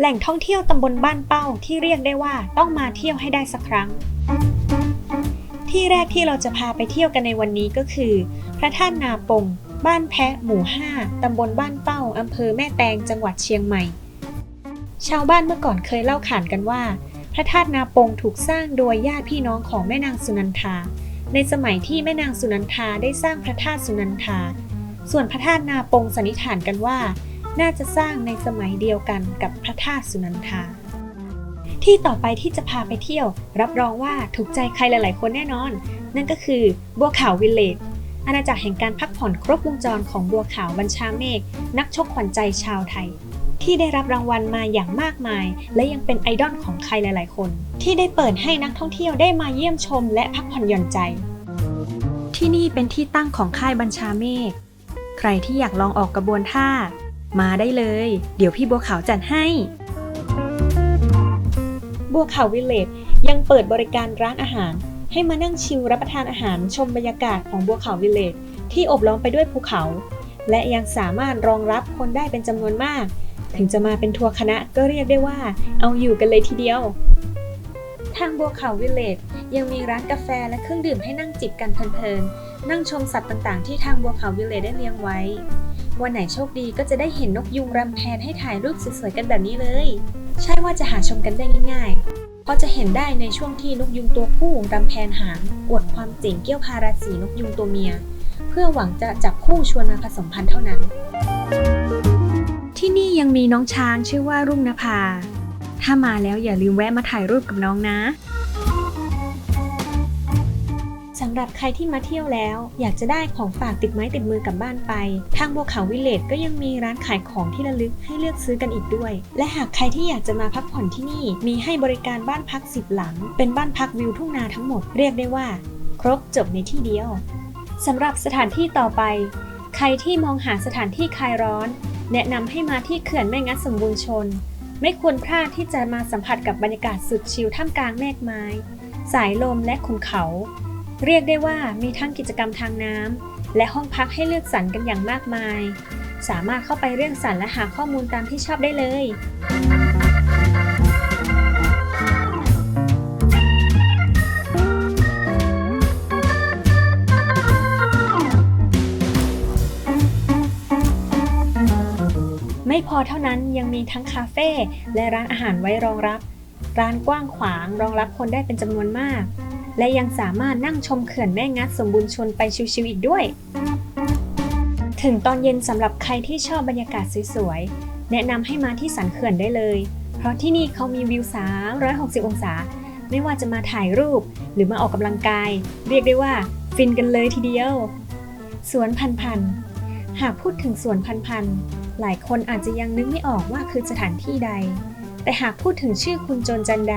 แหล่งท่องเที่ยวตำบลบ้านเป้าที่เรียกได้ว่าต้องมาเที่ยวให้ได้สักครั้ง ที่แรกที่เราจะพาไปเที่ยวกันในวันนี้ก็คือ พระธาตุนาปง บ้านแพะหมู่ 5ตำบลบ้านเป้าอำเภอแม่แตงจังหวัดเชียงใหม่ ชาวบ้านเมื่อก่อนเคยเล่าขานกันว่า พระธาตุนาปงถูกสร้างโดยญาติพี่น้องของแม่นางสุนันทา ในสมัยที่แม่นางสุนันทาได้สร้างพระธาตุสุนันทา ส่วนพระธาตุนาปงสันนิษฐานกันว่า น่าจะสร้างในสมัยเดียวกันกับพระธาตุสุนันทา ที่ต่อไปที่จะพาไปเที่ยว รับรองว่าถูกใจใครหลาย ๆ คนแน่นอน นั่นก็คือบัวขาววิลเลจอาณาจักรแห่งการพักผ่อนครบวงจรของบัวขาวบัญชาเมฆนักชกขวัญใจชาวไทย ที่ได้รับรางวัลมาอย่างมากมาย และยังเป็นไอดอลของใครหลาย ๆ คน ที่ได้เปิดให้นักท่องเที่ยวได้มาเยี่ยมชมและพักผ่อนหย่อนใจ ที่นี่เป็นที่ตั้งของค่ายบัญชาเมฆใครที่อยากลองออกกระบวนท่า มาได้เลย เดี๋ยวพี่บัวขาวจัดให้ บัวขาววิลเลจยังเปิดบริการร้านอาหาร ให้มานั่งชิลรับประทานอาหารชมบรรยากาศของบัวขาววิลเลจที่อบล้อมไปด้วยภูเขา และยังสามารถรองรับคนได้เป็นจำนวนมาก ถึงจะมาเป็นทัวร์คณะก็เรียกได้ว่า เอาอยู่กันเลยทีเดียว ทางบัวขาววิลเลจยังมีร้านกาแฟและเครื่องดื่มให้นั่งจิบกันเพลินๆนั่งชมสัตว์ต่างๆ ที่ทางบัวขาววิลเลจได้เลี้ยงไว้ วันไหนโชคดีก็จะได้เห็นนกยุงรำแพนให้ถ่ายรูปสวยๆกันแบบนี้เลย ใช่ว่าจะหาชมกันได้ง่ายๆ เพราะจะเห็นได้ในช่วงที่นกยุงตัวผู้รำแพนหางอวดความเจ๋งเกี้ยวพาราสีนกยุงตัวเมีย เพื่อหวังจะจับคู่ชวนมาผสมพันธุ์เท่านั้น ที่นี่ยังมีน้องช้างชื่อว่ารุ่งนภา ถ้ามาแล้วอย่าลืมแวะมาถ่ายรูปกับน้องนะำหรับใครที่มาเที่ยวแล้ว อยากจะได้ของฝากติดไม้ติดมือกลับบ้านไป ทางบัวขาววิลเลจก็ยังมีร้านขายของที่ระลึกให้เลือกซื้อกันอีกด้วย และหากใครที่อยากจะมาพักผ่อนที่นี่ มีให้บริการบ้านพักสิบหลัง เป็นบ้านพักวิวทุ่งนาทั้งหมดเรียกได้ว่า ครบจบในที่เดียวสำหรับสถานที่ต่อไป ใครที่มองหาสถานที่คลายร้อน แนะนำให้มาที่เขื่อนแม่งัดสมบูรณ์ชน ไม่ควรพลาดที่จะมาสัมผัสกับบรรยากาศสุดชิลท่ามกลางเมฆไม้ สายลมและขุนเขา เรียกได้ว่ามีทั้งกิจกรรมทางน้ำและห้องพักให้เลือกสรรกันอย่างมากมาย สามารถเข้าไปเรื่องสรรและหาข้อมูลตามที่ชอบได้เลยไม่พอเท่านั้นยังมีทั้งคาเฟ่และร้านอาหารไว้รองรับ ร้านกว้างขวางรองรับคนได้เป็นจำนวนมาก และยังสามารถนั่งชมเขื่อนแม่งัดสมบูรณ์ชนไปชิวๆอีกด้วย ถึงตอนเย็นสำหรับใครที่ชอบบรรยากาศสวยๆ แนะนำให้มาที่สันเขื่อนได้เลย เพราะที่นี่เขามีวิว 360 องศา ไม่ว่าจะมาถ่ายรูปหรือมาออกกำลังกาย เรียกได้ว่า ฟินกันเลยทีเดียว สวนพันพันหากพูดถึงสวนพันพันหลายคนอาจจะยังนึกไม่ออกว่าคือสถานที่ใด แต่หากพูดถึงชื่อคุณโจรจันใด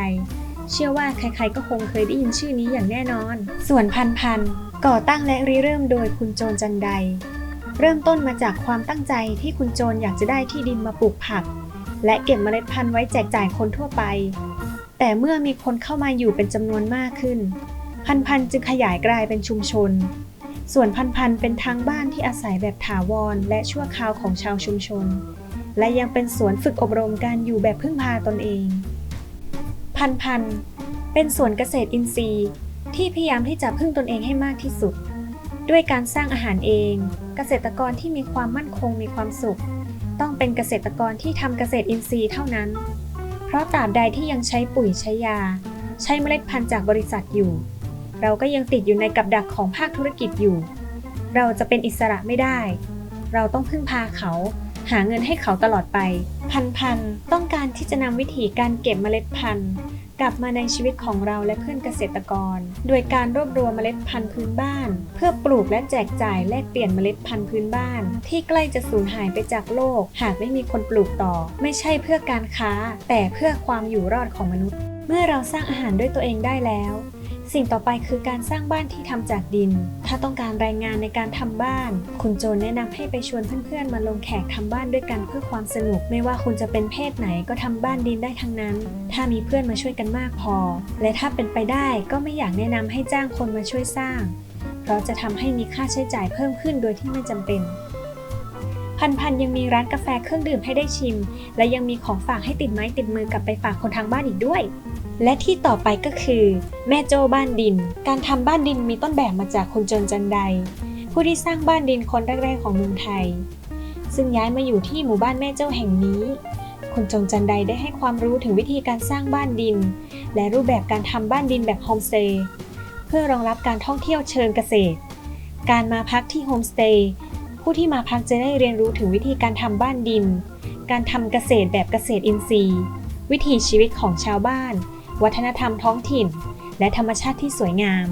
เชื่อว่าใครๆก็คงเคยได้ยินชื่อนี้อย่างแน่นอน ส่วนพันพันก่อตั้งและริเริ่มโดยคุณโจรจันใดเริ่มต้นมาจากความตั้งใจที่คุณโจรอยากจะได้ที่ดินมาปลูกผัก และเก็บเมล็ดพันธุ์ไว้แจกจ่ายคนทั่วไป แต่เมื่อมีคนเข้ามาอยู่เป็นจำนวนมากขึ้น พันพันจึงขยายกลายเป็นชุมชน ส่วนพันพันเป็นทางบ้านที่อาศัยแบบถาวรและชั่วคราวของชาวชุมชน และยังเป็นสวนฝึกอบรมการอยู่แบบพึ่งพาตนเอง พันพันเป็นสวนเกษตรอินทรีย์ ที่พยายามที่จะพึ่งตนเองให้มากที่สุด ด้วยการสร้างอาหารเอง เกษตรกรที่มีความมั่นคงมีความสุข ต้องเป็นเกษตรกรที่ทำเกษตรอินทรีย์เท่านั้น เพราะตราบใดที่ยังใช้ปุ๋ยใช้ยา ใช้เมล็ดพันธุ์จากบริษัทอยู่ เราก็ยังติดอยู่ในกับดักของภาคธุรกิจอยู่ เราจะเป็นอิสระไม่ได้ เราต้องพึ่งพาเขา หาเงินให้เขาตลอดไป พันพันต้องการที่จะนำวิธีการเก็บเมล็ดพันธุ์กลับมาในชีวิตของเราและเพื่อนเกษตรกร โดยการรวบรวมเมล็ดพันธุ์พื้นบ้าน เพื่อปลูกและแจกจ่ายแลกเปลี่ยนเมล็ดพันธุ์พื้นบ้าน ที่ใกล้จะสูญหายไปจากโลก หากไม่มีคนปลูกต่อ ไม่ใช่เพื่อการค้า แต่เพื่อความอยู่รอดของมนุษย์ เมื่อเราสร้างอาหารด้วยตัวเองได้แล้ว สิ่งต่อไปคือการสร้างบ้านที่ทำจากดิน ถ้าต้องการแรงงานในการทำบ้าน คุณโจนแนะนำให้ไปชวนเพื่อนๆ มาลงแขกทำบ้านด้วยกันเพื่อความสนุก ไม่ว่าคุณจะเป็นเพศไหนก็ทำบ้านดินได้ทั้งนั้น ถ้ามีเพื่อนมาช่วยกันมากพอ และถ้าเป็นไปได้ก็ไม่อยากแนะนำให้จ้างคนมาช่วยสร้าง เพราะจะทำให้มีค่าใช้จ่ายเพิ่มขึ้นโดยที่ไม่จำเป็น พันพันยังมีร้านกาแฟเครื่องดื่มให้ได้ชิม และยังมีของฝากให้ติดไม้ติดมือกลับไปฝากคนทางบ้านอีกด้วย และที่ต่อไปก็คือ แม่โจ้บ้านดิน การทำบ้านดินมีต้นแบบมาจากคุณจนจันได ผู้ที่สร้างบ้านดินคนแรกๆของเมืองไทย ซึ่งย้ายมาอยู่ที่หมู่บ้านแม่โจ้แห่งนี้คุณจงจันไดได้ให้ความรู้ถึงวิธีการสร้างบ้านดิน และรูปแบบการทำบ้านดินแบบโฮมสเตย์เพื่อรองรับการท่องเที่ยวเชิงเกษตร การมาพักที่โฮมสเตย์ ผู้ที่มาพักจะได้เรียนรู้ถึงวิธีการทำบ้านดิน การทำเกษตรแบบเกษตรอินทรีย์ วิถีชีวิตของชาวบ้าน วัฒนธรรมท้องถิ่น และธรรมชาติที่สวยงาม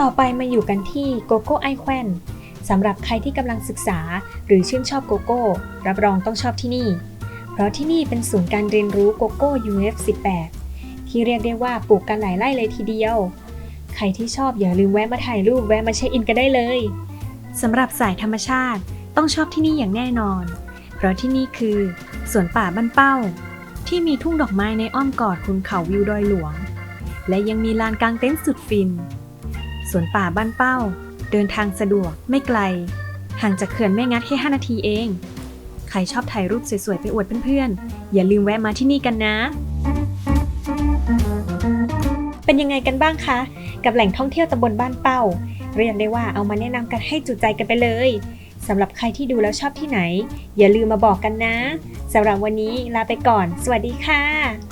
ต่อไปมาอยู่กันที่โกโก้ไอแควนสำหรับใครที่กำลังศึกษาหรือชื่นชอบโกโก้ รับรองต้องชอบที่นี่ เพราะที่นี่เป็นศูนย์การเรียนรู้โกโก้ UF18 ที่เรียกได้ว่าปลูกกันหลายไร่เลยทีเดียว ใครที่ชอบอย่าลืมแวะมาถ่ายรูปแวะมาเช็คอินกันได้เลย สำหรับสายธรรมชาติต้องชอบที่นี่อย่างแน่นอน เพราะที่นี่คือสวนป่าบ้านเป้า ที่มีทุ่งดอกไม้ในอ้อมกอดคุณเขาวิวดอยหลวง และยังมีลานกลางเต็นท์สุดฟิน สวนป่าบ้านเป้า เดินทางสะดวกไม่ไกล ห่างจากเขื่อนแม่งัดแค่ 5 นาทีเอง ใครชอบถ่ายรูปสวยๆ ไปอวดเพื่อนๆ อย่าลืมแวะมาที่นี่กันนะ เป็นยังไงกันบ้างคะ กับแหล่งท่องเที่ยวตำบลบ้านเป้า เรียกได้ว่าเอามาแนะนำกันให้จุใจกันไปเลยสำหรับใครที่ดูแล้วชอบที่ไหน อย่าลืมมาบอกกันนะสำหรับวันนี้ลาไปก่อน สวัสดีค่ะ